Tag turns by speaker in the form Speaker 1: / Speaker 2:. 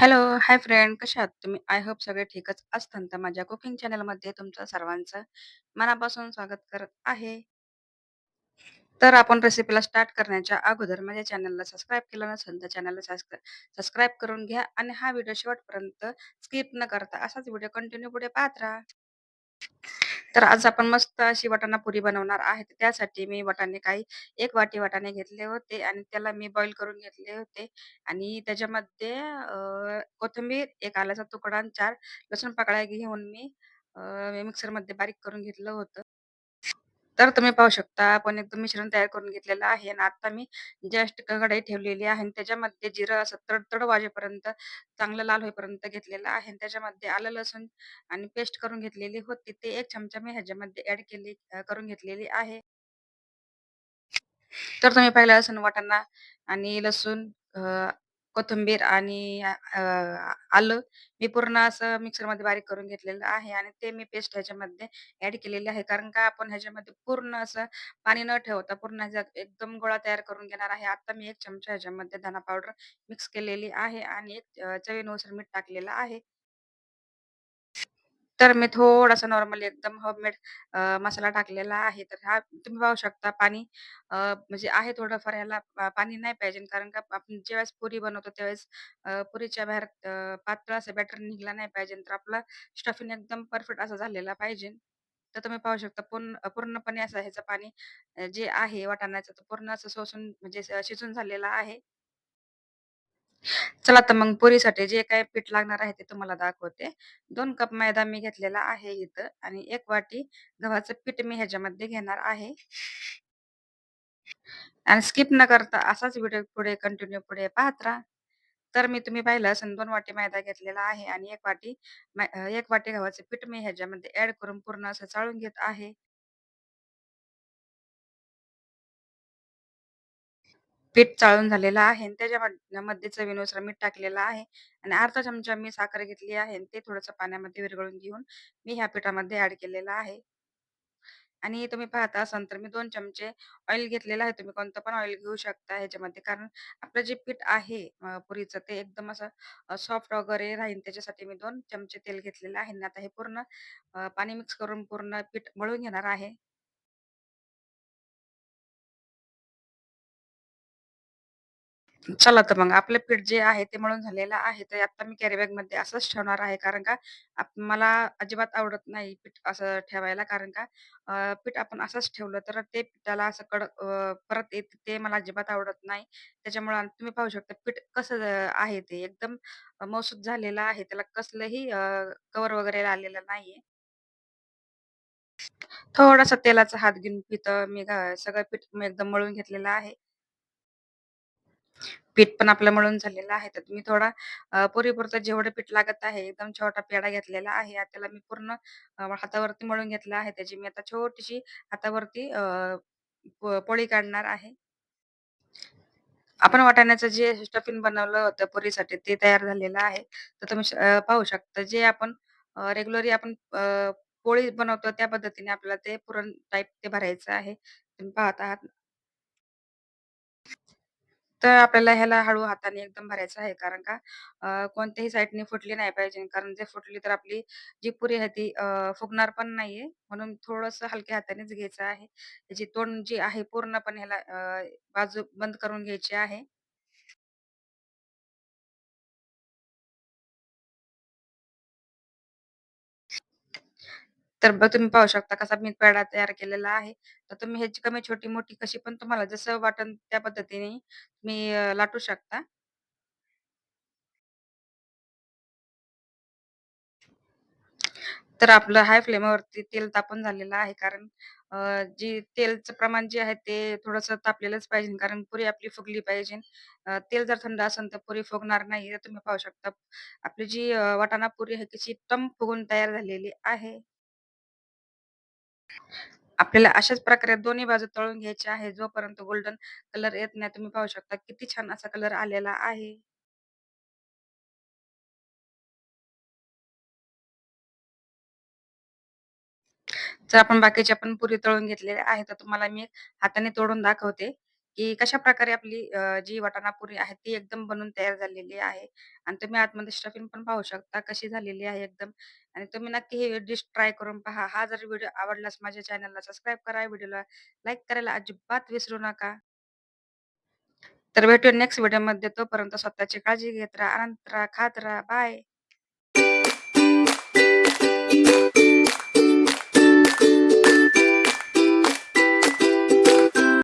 Speaker 1: Hello hi friend कशा आहात तुम्ही? आय होप सगळे ठीकच असतील. तर माझ्या कुकिंग चॅनलमध्ये तुमचं सर्वांचं मनापासून स्वागत करत आहे. तर आपण रेसिपीला स्टार्ट करण्याच्या अगोदर माझ्या चॅनलला सबस्क्राईब केलं नसेल तर चॅनलला सबस्क्राईब करून घ्या आणि हा व्हिडिओ शेवटपर्यंत स्किप न करता असाच व्हिडिओ कंटिन्यू पुढे पाहत राहा. तर आज आपण मस्त अशी वाटाणा पुरी बनवणार आहे. तर त्यासाठी मी वाटाणे काही एक वाटी वाटाणे घेतले होते आणि त्याला मी बॉईल करून घेतले होते आणि त्याच्यामध्ये अ, कोथिंबीर, एक आल्याचा तुकडा आणि चार लसूण पाकळ्या घेऊन मी अ, मिक्सरमध्ये बारीक करून घेतलं होतं. तर तुम्ही पाहू शकता आपण एकदम मिश्रण तयार करून घेतलेलं आहे आणि आता मी जस्ट कढई ठेवलेली आहे आणि त्याच्यामध्ये जिरं असं तडतड वाजेपर्यंत चांगलं लाल होईपर्यंत घेतलेलं आहे आणि त्याच्यामध्ये आलं लसूण आणि पेस्ट करून घेतलेली होती ते एक चमचा मी ह्याच्यामध्ये ऍड केली अ, करून घेतलेली आहे. तर तुम्ही पाहिलं असेल वाटाणा आणि लसूण अ, कोथिंबीर आणि अ, आलं मी पूर्ण असं मिक्सरमध्ये बारीक करून घेतलेलं आहे आणि ते मी पेस्ट ह्याच्यामध्ये ऍड केलेली आहे. कारण का आपण ह्याच्यामध्ये पूर्ण असं पाणी न ठेवता पूर्ण ह्याच्यात एकदम गोळा तयार करून घेणार आहे. आता मी 1 चमचा ह्याच्यामध्ये धना पावडर मिक्स केलेली आहे आणि एक अ, चवीनुसार मीठ टाकलेलं आहे. तर मी थोडासा नॉर्मली एकदम होममेड अ, मसाला टाकलेला आहे. तर हा तुम्ही पाहू शकता पाणी अ, म्हणजे आहे थोडंफार ह्याला पा पाणी नाही पाहिजे कारण का आपण ज्यावेळेस पुरी बनवतो त्यावेळेस अ, पुरीच्या बाहेर अ, पातळ असं बॅटर निघला नाही पाहिजे. तर आपला स्टफिंग एकदम परफेक्ट असा झालेला पाहिजे. तर तुम्ही पाहू शकता पूर्ण पूर्णपणे असं ह्याचं पाणी अ, जे आहे वाटाण्याचं पूर्ण असं शोषून म्हणजे शिजून झालेलं आहे. चला तर मग पुरीसाठी जे काही पीठ लागणार आहे ते तुम्हाला दाखवते. 2 कप मैदा मी घेतलेला आहे इथं आणि 1 वाटी गव्हाचं पीठ मी ह्याच्यामध्ये घेणार आहे. आणि स्किप न करता असाच व्हिडिओ पुढे कंटिन्यू पुढे पाहत राहा. तर मी तुम्ही पाहिलं असेल 2 वाटी मैदा घेतलेला आहे आणि 1 वाटी एक 1 वाटी गव्हाचं पीठ मी ह्याच्यामध्ये ऍड करून पूर्ण असं चाळून घेत आहे. पीठ चाळून झालेलं आहे आणि त्याच्या मध्ये चवीनुसार मीठ टाकलेलं आहे आणि अर्धा चमचा मी साखर घेतली आहे आणि ते थोडंसं पाण्यामध्ये विरघळून घेऊन मी ह्या पिठामध्ये ऍड केलेलं आहे. आणि तुम्ही पाहता असाल तर मी दोन चमचे ऑइल घेतलेलं आहे. तुम्ही कोणतं पण ऑइल घेऊ शकता ह्याच्यामध्ये. कारण आपलं जे पीठ आहे पुरीचं ते एकदम असं सॉफ्ट वगैरे राहील त्याच्यासाठी मी दोन चमचे तेल घेतलेलं आहे आणि आता हे पूर्ण पाणी मिक्स करून पूर्ण पीठ मळून घेणार आहे. चला तर मग आपलं पीठ जे आहे ते मळून झालेलं आहे. तर आता मी कॅरी बॅगमध्ये असंच ठेवणार आहे. कारण का आप मला अजिबात आवडत नाही पीठ असं ठेवायला. कारण का पीठ आपण असंच ठेवलं तर ते पिठाला असं कडक परत येत ते मला अजिबात आवडत नाही. त्याच्यामुळे तुम्ही पाहू शकता पीठ कसं आहे ते एकदम मऊसूत झालेलं आहे. त्याला कसलंही कवर वगैरे आलेलं नाहीये. थोडासा तेलाचा हात घेऊन तिथं मी सगळं पीठ मी एकदम मळून घेतलेलं आहे. पीठ पण आपलं मळून झालेलं आहे. तर मी थोडा अ, पुरीपुरतं जेवढं पीठ लागत आहे, एकदम छोटा पेढा घेतलेला आहे. त्याला मी पूर्ण अ, हातावरती मळून घेतला आहे. त्याची मी आता छोटीशी हातावरती अ, प पोळी काढणार आहे. आपण वाटाण्याचं जे स्टफिंग बनवलं होतं पुरीसाठी ते तयार झालेलं आहे. तर तुम्ही श पाहू शकता. जे आपण रेग्युलरली आपण अ, पोळी बनवतो त्या पद्धतीने आपल्याला ते पुरण टाइप ते भरायचं आहे. तुम्ही पाहत आहात. तर आपल्याला ह्याला हळू हाताने एकदम भरायचं आहे. कारण का अ, कोणत्याही साईडने फुटली नाही पाहिजे. कारण जर फुटली तर आपली जी पुरी आहे ती अ, फुगणार पण नाहीये. म्हणून थोडंसं हलक्या हातानेच घ्यायचं आहे. त्याची तोंड जी आहे पूर्णपणे ह्याला अ, बाजू बंद करून घ्यायची आहे. तर मग तुम्ही पाहू शकता कसा मी पेढा तयार केलेला आहे. तर तुम्ही ह्याची कमी छोटी-मोठी कशी पण तुम्हाला जसं वाटेल त्या पद्धतीने तुम्ही अ, लाटू शकता. तर आपलं हाय फ्लेमवरती तेल तापून झालेलं आहे. कारण अ, जी तेलचं प्रमाण जे आहे ते थोडंसं तापलेलंच पाहिजे. कारण पुरी आपली फुगली पाहिजे. अ, तेल जर थंड असेल तर पुरी फुगणार नाही. तर तुम्ही पाहू शकता आपली जी अ, वाटाणा पुरी आहे कशी टम फुगून तयार झालेली आहे. आपल्याला अशाच प्रकारे दोन्ही बाजू तळून घ्यायची आहे. जोपर्यंत गोल्डन कलर येत नाही. तुम्ही पाहू शकता किती छान असा कलर आलेला आहे. जर आपण बाकीच्या पण पुरी तळून घेतलेले आहेत, तर तुम्हाला मी हाताने तोडून दाखवते. की कशाप्रकारे आपली अ, जी वाटाणापुरी आहे ती एकदम बनून तयार झालेली आहे आणि तुम्ही आतमध्ये स्टफिंग पण पाहू शकता कशी झालेली आहे एकदम आणि तुम्ही नक्की ही डिश ट्राय करून पहा. हा जर व्हिडिओ आवडलास माझ्या चॅनलला सबस्क्राईब करा, व्हिडिओला लाईक करायला अजिबात विसरू नका. तर भेटूया नेक्स्ट व्हिडिओमध्ये. तोपर्यंत स्वतःची काळजी घेत राहा, आनंदात राहा, खात राहा. बाय.